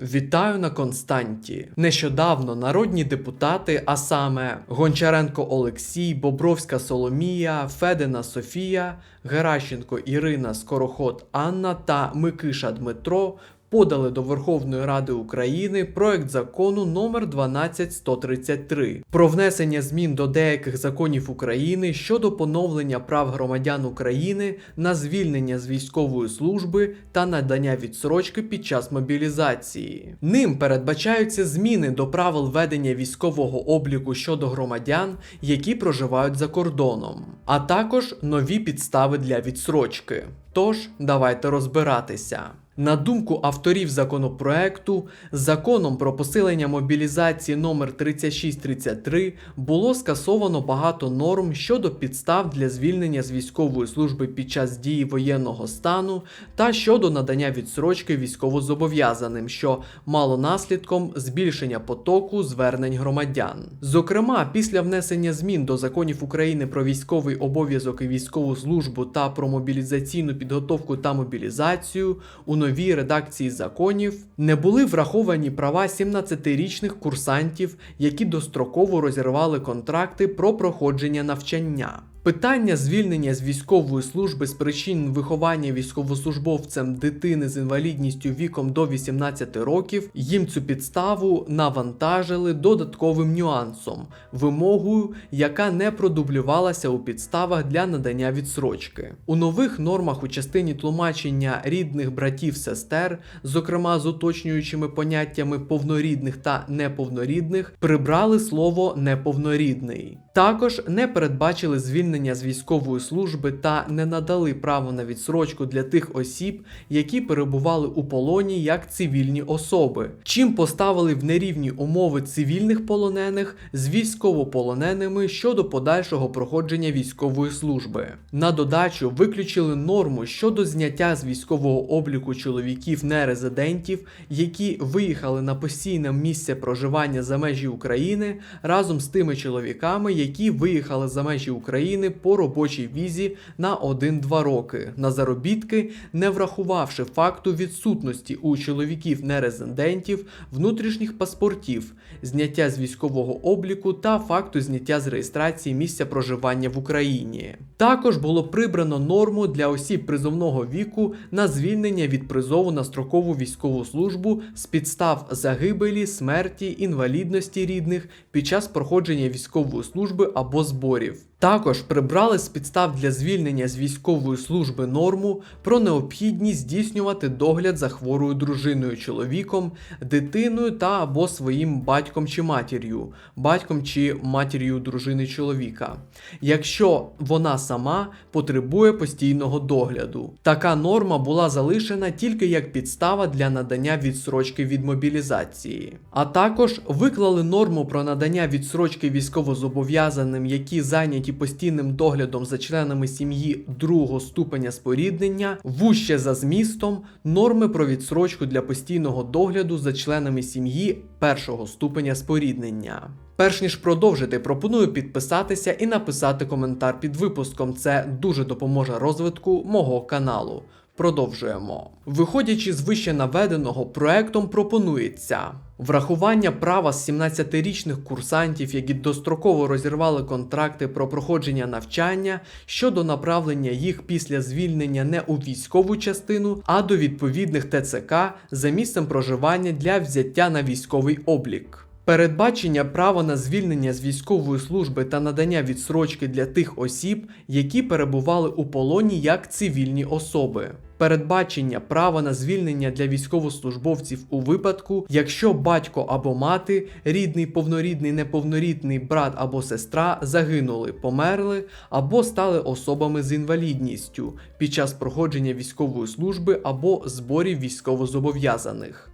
Вітаю на Константі. Нещодавно народні депутати, а саме Гончаренко Олексій, Бобровська Соломія, Федина Софія, Геращенко Ірина, Скороход Анна та Микиша Дмитро подали до Верховної Ради України проект закону номер 12133 про внесення змін до деяких законів України щодо поновлення прав громадян України на звільнення з військової служби та надання відсрочки під час мобілізації. Ним передбачаються зміни до правил ведення військового обліку щодо громадян, які проживають за кордоном, а також нові підстави для відсрочки. Тож, давайте розбиратися. На думку авторів законопроекту, законом про посилення мобілізації номер 3633 було скасовано багато норм щодо підстав для звільнення з військової служби під час дії воєнного стану та щодо надання відсрочки військовозобов'язаним, що мало наслідком збільшення потоку звернень громадян. Зокрема, після внесення змін до законів України про військовий обов'язок і військову службу та про мобілізаційну підготовку та мобілізацію у новій редакції законів не були враховані права 17-річних курсантів, які достроково розірвали контракти про проходження навчання. Питання звільнення з військової служби з причин виховання військовослужбовцем дитини з інвалідністю віком до 18 років їм цю підставу навантажили додатковим нюансом, вимогою, яка не продублювалася у підставах для надання відсрочки. У нових нормах у частині тлумачення рідних братів сестер, зокрема з уточнюючими поняттями повнорідних та неповнорідних, прибрали слово неповнорідний. Також не передбачили звільнення з військової служби та не надали право на відсрочку для тих осіб, які перебували у полоні як цивільні особи, чим поставили в нерівні умови цивільних полонених з військовополоненими щодо подальшого проходження військової служби. На додачу виключили норму щодо зняття з військового обліку чоловіків нерезидентів, які виїхали на постійне місце проживання за межі України разом з тими чоловіками, які виїхали за межі України по робочій візі на 1-2 роки на заробітки, не врахувавши факту відсутності у чоловіків нерезидентів внутрішніх паспортів, зняття з військового обліку та факту зняття з реєстрації місця проживання в Україні. Також було прибрано норму для осіб призовного віку на звільнення від призову на строкову військову службу з підстав загибелі, смерті, інвалідності рідних під час проходження військової служби або зборів. Також прибрали з підстав для звільнення з військової служби норму про необхідність здійснювати догляд за хворою дружиною, чоловіком, дитиною та або своїм батьком чи матір'ю, батьком чи матір'ю дружини чоловіка, якщо вона сама потребує постійного догляду. Така норма була залишена тільки як підстава для надання відсрочки від мобілізації. А також виклали норму про надання відсрочки військовозобов'язаним, які зайняті постійним доглядом за членами сім'ї другого ступеня споріднення, вуще за змістом норми про відсрочку для постійного догляду за членами сім'ї першого ступеня споріднення. Перш ніж продовжити, пропоную підписатися і написати коментар під випуском. Це дуже допоможе розвитку мого каналу. Продовжуємо. Виходячи з вище наведеного, проектом пропонується врахування права з 17-річних курсантів, які достроково розірвали контракти про проходження навчання щодо направлення їх після звільнення не у військову частину, а до відповідних ТЦК за місцем проживання для взяття на військовий облік. Передбачення права на звільнення з військової служби та надання відсрочки для тих осіб, які перебували у полоні як цивільні особи. Передбачення права на звільнення для військовослужбовців у випадку, якщо батько або мати, рідний, повнорідний, неповнорідний брат або сестра загинули, померли або стали особами з інвалідністю під час проходження військової служби або зборів військовозобов'язаних.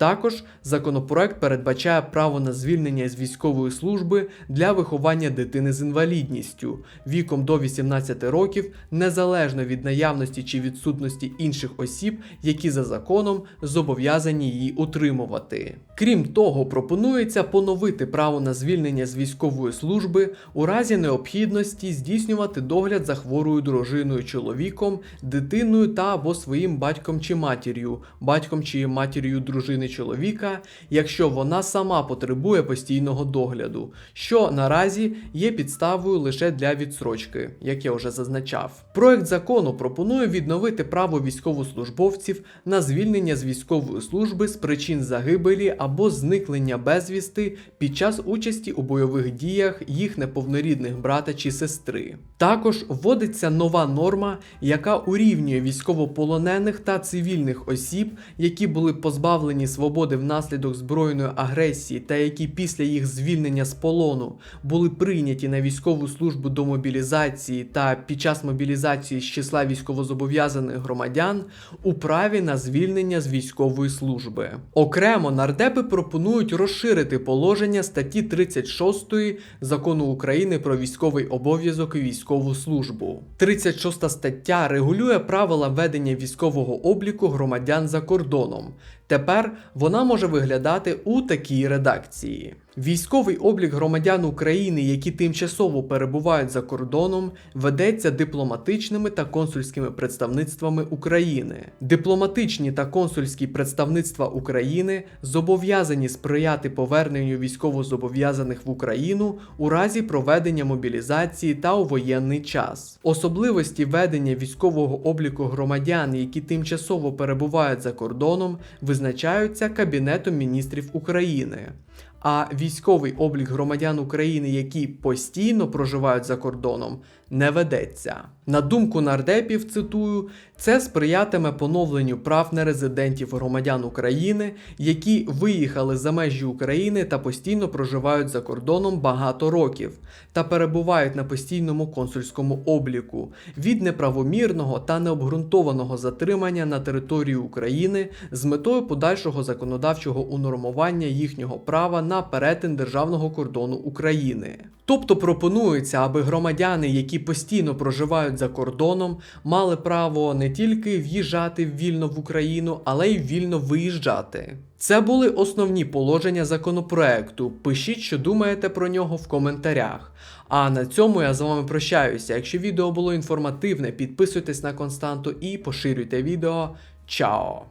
Також законопроект передбачає право на звільнення з військової служби для виховання дитини з інвалідністю віком до 18 років, незалежно від наявності чи відсутності інших осіб, які за законом зобов'язані її утримувати. Крім того, пропонується поновити право на звільнення з військової служби у разі необхідності здійснювати догляд за хворою дружиною, чоловіком, дитиною та або своїм батьком чи матір'ю, батьком чи матір'ю дружини чоловіка, якщо вона сама потребує постійного догляду, що наразі є підставою лише для відсрочки, як я вже зазначав. Проект закону пропонує відновити право військовослужбовців на звільнення з військової служби з причин загибелі або зникнення безвісти під час участі у бойових діях їх неповнорідних брата чи сестри. Також вводиться нова норма, яка урівнює військовополонених та цивільних осіб, які були позбавлені свободи внаслідок збройної агресії та які після їх звільнення з полону були прийняті на військову службу до мобілізації та під час мобілізації з числа військовозобов'язаних громадян у праві на звільнення з військової служби. Окремо нардепи пропонують розширити положення статті 36 закону України про військовий обов'язок і військову службу. 36 стаття регулює правила ведення військового обліку громадян за кордоном. Тепер вона може виглядати у такій редакції. Військовий облік громадян України, які тимчасово перебувають за кордоном, ведеться дипломатичними та консульськими представництвами України. Дипломатичні та консульські представництва України зобов'язані сприяти поверненню військовозобов'язаних в Україну у разі проведення мобілізації та у воєнний час. Особливості ведення військового обліку громадян, які тимчасово перебувають за кордоном, визначаються Кабінетом міністрів України. А військовий облік громадян України, які постійно проживають за кордоном, не ведеться. На думку нардепів, цитую, це сприятиме поновленню прав нерезидентів громадян України, які виїхали за межі України та постійно проживають за кордоном багато років та перебувають на постійному консульському обліку від неправомірного та необґрунтованого затримання на території України з метою подальшого законодавчого унормування їхнього права на перетин державного кордону України. Тобто пропонується, аби громадяни, які постійно проживають за кордоном, мали право не тільки в'їжджати вільно в Україну, але й вільно виїжджати. Це були основні положення законопроекту. Пишіть, що думаєте про нього в коментарях. А на цьому я з вами прощаюся. Якщо відео було інформативне, підписуйтесь на константу і поширюйте відео. Чао!